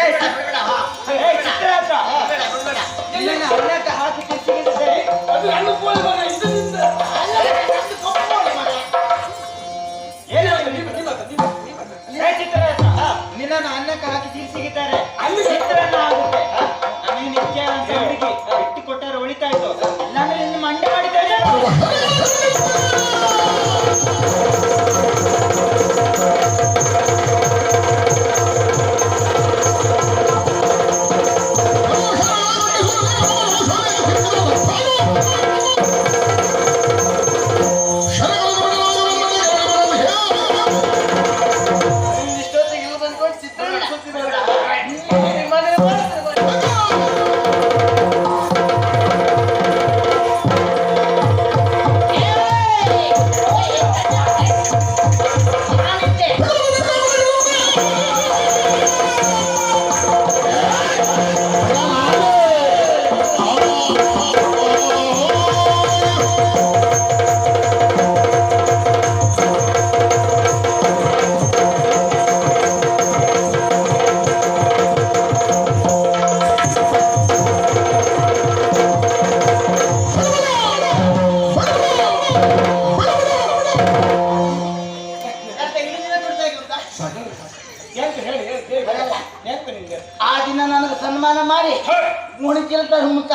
Hey,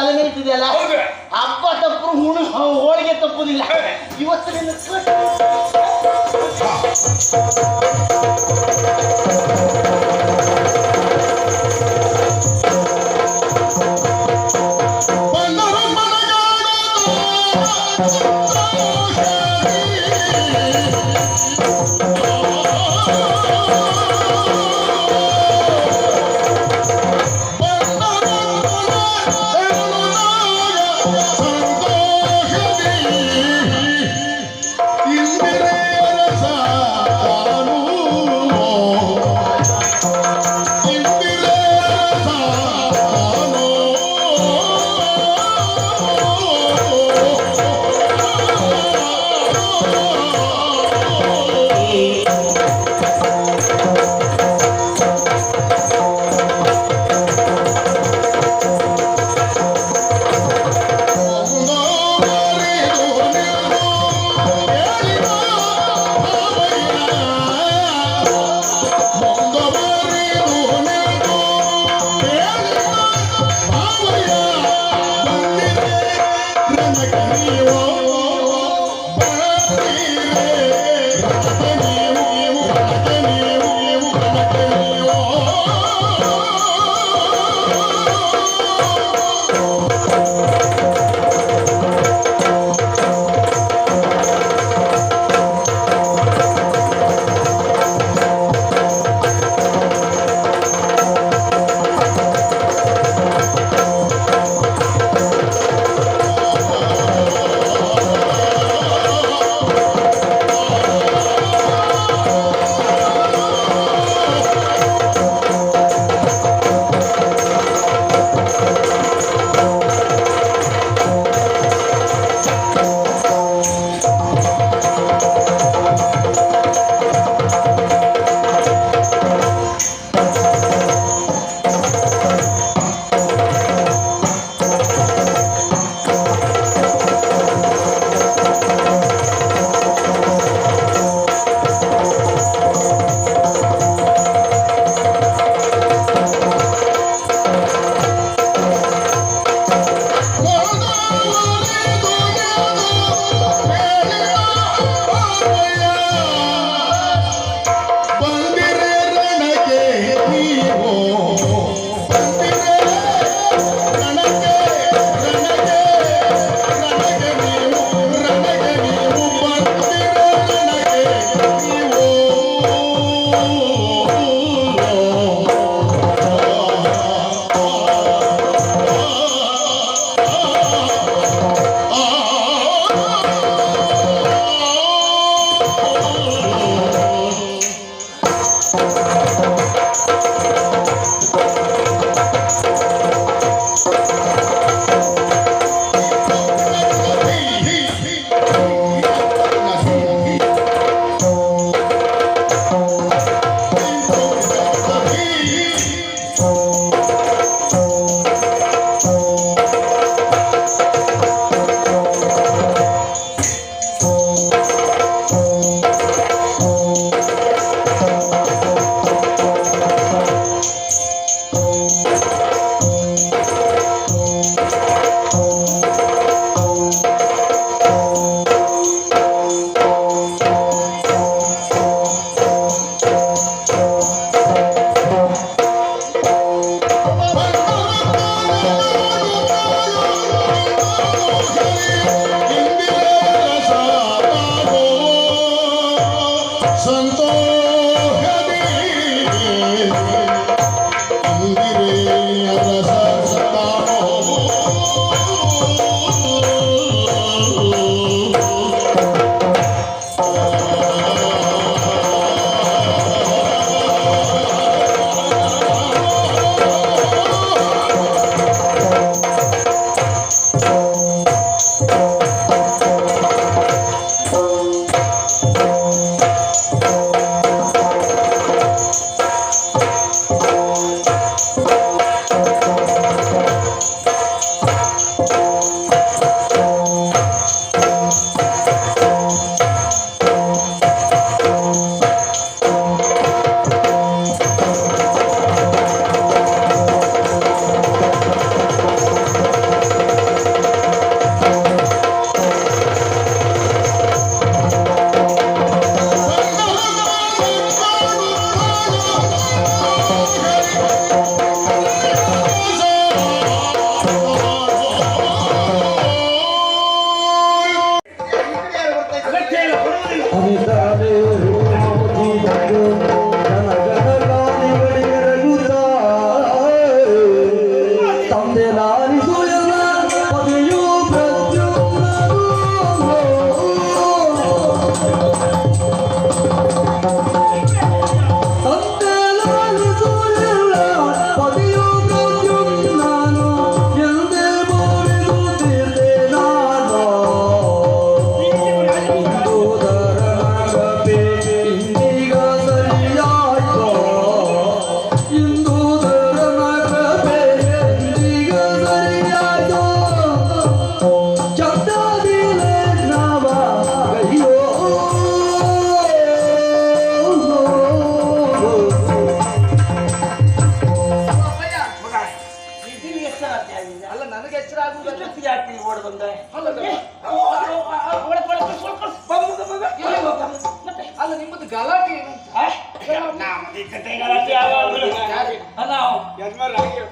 ಚಿಲ್ಕ ಹುಣ್ಣು ತಲೆ ಮೇಲೆ ಹೌದು. ಹಬ್ಬ ತಪ್ಪರು ಹುಣ ಹೋಳಿಗೆ ತಪ್ಪುದಿಲ್ಲ. ಇವತ್ತು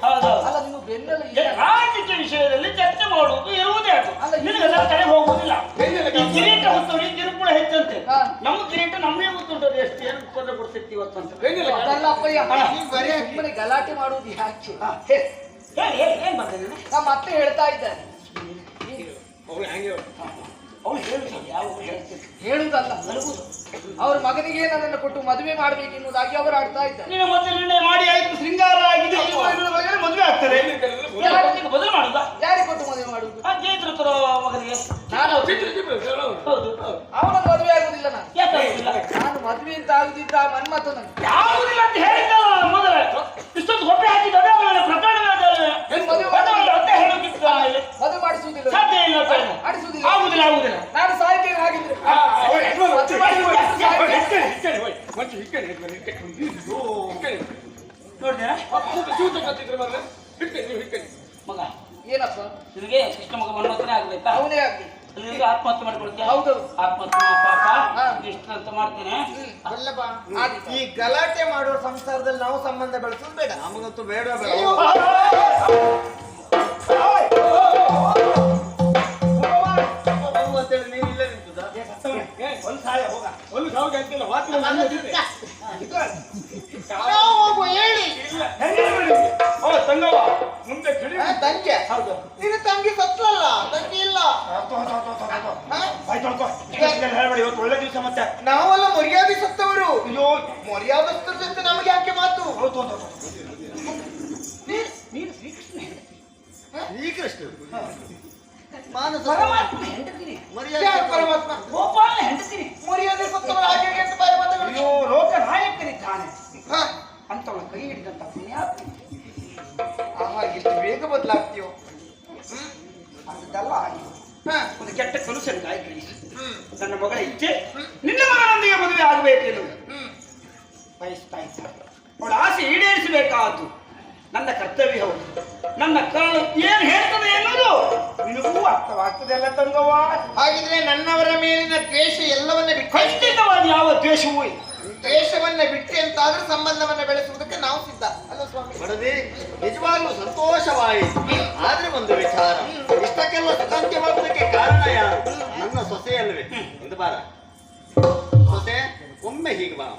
ನಾವು ಅಲ್ಲ ನಿಮ್ಮ ಬೆನ್ನೆಲ್ಲ ಏ, ರಾಜಕೀಯ ವಿಷಯದಲ್ಲಿ ಚರ್ಚೆ ಮಾಡುವುದು ಇರುವುದೇ ಅದು. ಅಲ್ಲ, ಈ- ಕಡೆ ಹೋಗುವುದಿಲ್ಲ. ಈ ಕಿರೀಟ ಹೊತ್ತವರಿಗೆ ಕಿರುಕುಳ ಹೆಚ್ಚಂತೆ. ಹಾ. ನಮ್ಮ ಕಿರೀಟ ನಮಗೆ ಗೊತ್ತುಂಟು ಎಷ್ಟು ಏನು ತೊಂದರೆ ಕೊಡ್ತಿರ್ತೀವಿ ಇವತ್ತಂತ. ಅದಲ್ಲ ಅಪ್ಪಯ್ಯ ಹಾ. ನೀವು ಬರೀ ಸುಮ್ಮನೆ ಗಲಾಟೆ ಮಾಡುವುದು ಯಾಕೆ? ಹಾ, ಹೇ, ಹೇಳಿ ಹೇಳಿ ಏನ್ ಬಂದೆ ನೀನು ನಮ್ಮ ಅತ್ತೆ ಹೇಳ್ತಾ ಇದ್ದಾರೆ ಅವಳು ಹೇಳ್ತಾರೆ ಯಾವ ಹೇಳ್ತೀನಿ ಹೇಳುವುದಲ್ಲ ಅವ್ರ ಮಗನಿಗೆ ನನ್ನನ್ನು ಕೊಟ್ಟು ಮದುವೆ ಮಾಡ್ಬೇಕು ಎನ್ನುವುದಾಗಿ ಅವರು ಆಡ್ತಾ ಇದ್ದಾರೆ. ನೀನು ಮೊದಲು ನಿರ್ಣಯ ಮಾಡಿ ಆಯ್ತು ಶೃಂಗಾರ ಆಗಿದೆ. ಮದುವೆ ಆಗ್ತಾರೆ? ಬದಲು ಮಾಡುದಾ? ಯಾರಿಗೆ ಕೊಟ್ಟು ಮದುವೆ ಮಾಡುದು ಆ ಜೈತ್ರ ಮಗನಿಗೆ. ನಾನು ಹೌದು ಅವನ ಮದುವೆ ಆಗುದಿಲ್ಲ ನಾನು? ನಾನು ಮದುವೆ ಅಂತ ಆಗುದಿದ್ದ ಮನ್ಮಥನ. ಯಾವುದಿಲ್ಲ ಅಂತ ಹೇಳಿದ್ದಲ್ಲ ಮೊದಲ. ಇಷ್ಟೊಂದು ಹೊಟ್ಟೆ ಹಾಕಿದ್ದಾರೆ ಅವನ ಪ್ರಕರಣ ಮದುವೆ ಮದುವೆ ಅಂತ ಹೇಳೋಕ್ಕಿತ್ತು ಸಾಧ್ಯ ಇಲ್ಲ. ಆಗುದಿಲ್ಲ ಆಗುದಿಲ್ಲ. ನಾನು ಸಾಯ್ತೇನೆ ಹಾಗಿದ್ರೆ ಮಗ. ಏನಪ್ಪ? ನಿಮಗೆ ಕೃಷ್ಣ ಮಗ ಮನ್ಮಥನೇ ಆಗ್ಬೇಕಾ? ಅವನೇ ಆಗ್ಲಿ. ನಿನಗೆ ಆತ್ಮಹತ್ಯೆ ಮಾಡ್ಕೊಳ್ತೀಯ? ಹೌದು. ಆತ್ಮಹತ್ಯೆ ಪಾಪ. ಇಷ್ಟ ಅಂತ ಮಾಡ್ತೇನೆ. ಅಲ್ಲಪ್ಪ. ಈ ಗಲಾಟೆ ಮಾಡುವ ಸಂಸಾರದಲ್ಲಿ ನಾವು ಸಂಬಂಧ ಬೆಳೆಸೋದು ಬೇಡ. ನಮಗಂತೂ ಬೇಡ. ಬೇಡ ಈ ಕೃಷ್ಣ ಮಾನಸ ಪರಮಾತ್ಮ ಹೆಂಡತಿನಿ. ಯಾರು ಪರಮಾತ್ಮ? ಗೋಪಾಲನ ಹೆಂಡತಿನಿ. ಮರ್ಯಾದೆ ಸತ್ತವರು ಹಾಗೆ ಹೇಗೆ ಅಂತ ಬಾಯಿ ಅಯ್ಯೋ ಲೋಕ ನಾಯಕನಿದ್ದಾನೆ ಹಾ. ಅಂತವಳ ಕೈ ಹಿಡಿದಂತ ಪುಣ್ಯಾತ್ಮ. ಆಹಾ ಎಷ್ಟು ಬೇಗ ಬದಲಾಗ್ತೀಯೋ. ಅದೆಲ್ಲ. ಒಂದು ಕೆಟ್ಟ ಕನಸು ಗಾಯಕರಿ ಹ್ಮ್. ನನ್ನ ಮಗಳ ಇಚ್ಛೆ ನಿನ್ನ ಮಗನೊಂದಿಗೆ ಮದುವೆ ಆಗಬೇಕೆಂದು ಹ್ಮ್. ಬಯಸ್ತಾ ಇದ್ದ. ಅವಳ ಆಸೆ ಈಡೇರಿಸಬೇಕಾದ್ದು. ನನ್ನ ಕರ್ತವ್ಯ ಹೌದು. ನನ್ನ ಕರಳು ಏನು ಹೇಳ್ತದೆ ಎನ್ನುವುದು ನಿನಗೂ ಅರ್ಥವಾಗ್ತದೆ ಅಲ್ಲ ತಂಗವ್ವ. ಹಾಗಿದ್ರೆ ನನ್ನವರ ಮೇಲಿನ ದ್ವೇಷ ಎಲ್ಲವನ್ನ ಬಿಟ್ಟು ಖಂಡಿತವಾಗಿ ಯಾವ ದ್ವೇಷವೂ ಇಲ್ಲ. ದ್ವೇಷವನ್ನ ಬಿಟ್ಟು ಅಂತಾದ್ರೂ ಸಂಬಂಧವನ್ನ ಬೆಳೆಸುವುದಕ್ಕೆ ನಾವು ಸಿದ್ಧ. ಅಲ್ಲ ಸ್ವಾಮಿ? ಬಡದಿ ನಿಜವಾಗ್ಲೂ ಸಂತೋಷವಾಯಿತು. ಆದ್ರೆ ಒಂದು ವಿಚಾರ ಇಷ್ಟಕ್ಕೆಲ್ಲ ಸುಖಾಂತ್ಯವಾಗುವುದಕ್ಕೆ ಕಾರಣ ಯಾರು? ನನ್ನ ಸೊಸೆ ಅಲ್ವೇ ಒಂದು ಬಾರ. ಸೊಸೆ ಒಮ್ಮೆ ಹೀಗೆ ಬಾ.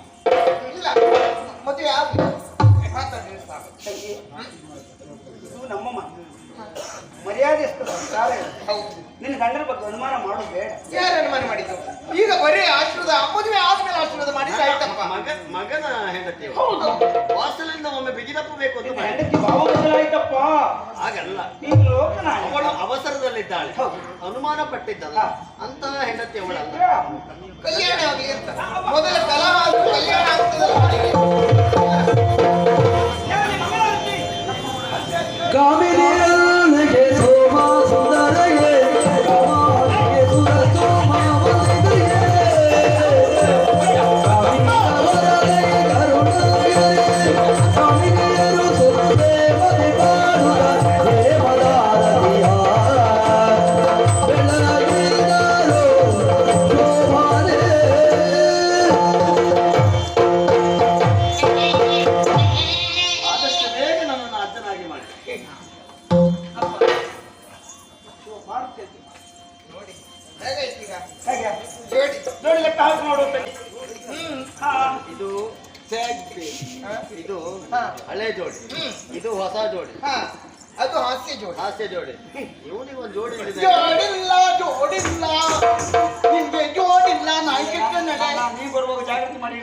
ಇಲ್ಲ ಮದುವೆ ಆಗ್ಲಿ ಮರ್ಯಾದೆ ಸಂಸಾರ ಹೌದು. ನಿನ್ನ ಗಂಡನ ಬಗ್ಗೆ ಅನುಮಾನ ಮಾಡೋದು? ಬೇಡ ಯಾರು ಅನುಮಾನ ಮಾಡಿದ್ರು ಈಗ ಬರೀ ಆಶೀರ್ವಾದ ಮದುವೆ ಆದ್ಮೇಲೆ ಆಶೀರ್ವಾದ ಮಾಡಿದ್ರೆ ಆಯ್ತಪ್ಪ. ಮಗ ಮಗನ ಹೆಂಡತಿ ಹೌದು. ವಾಸಲಿಂದ ಒಮ್ಮೆ ಬಿಗಿದಪ್ಪಬೇಕು ಅಂತ ಮಾಡಿ. ಹೆಂಡತಿ ಭಾವ ಬದಲಾಯ್ತಪ್ಪ ಹಾಗಲ್ಲ. ನೀನು ಲೋಕನ ಅವಳು ಅವಸರದಲ್ಲಿದ್ದಾಳೆ. ಹೌದು. ಅನುಮಾನ ಪಟ್ಟಿದ್ದಲ್ಲ. ಅಂತ ಹೆಂಡತಿ ಅವಳಲ್ಲ. ಕಲ್ಯಾಣ ಆಗ್ಲಿ ಅಂತ. ಮೊದಲ ಕಲಾ ಆದ್ರೂ ಕಲ್ಯಾಣ ಆಗ್ತದಲ್ಲ ಮನೆಗೆ. ಯಾಕೆ ಇದು ಹೊಸ ಜೋಡಿ. ಹಾ ಅದು ಹಾಸ್ಯ ಜೋಡಿ. ಹಾಸ್ಯ ಜೋಡಿ. ಇವನಿಗೆ ಒಂದು ಜೋಡಿ ಹಿಡಿದ ಜೋಡಿಲ್ಲ ಜೋಡಿಲ್ಲ. ನಿಮ್ಗೆ ಜೋಡಿಲ್ಲ ನಾಯಿ ಕೆಟ್ಟ ನಡೆ ನೀವು ಬರುವಾಗ ಜಾಗೃತಿ ಮಾಡಿ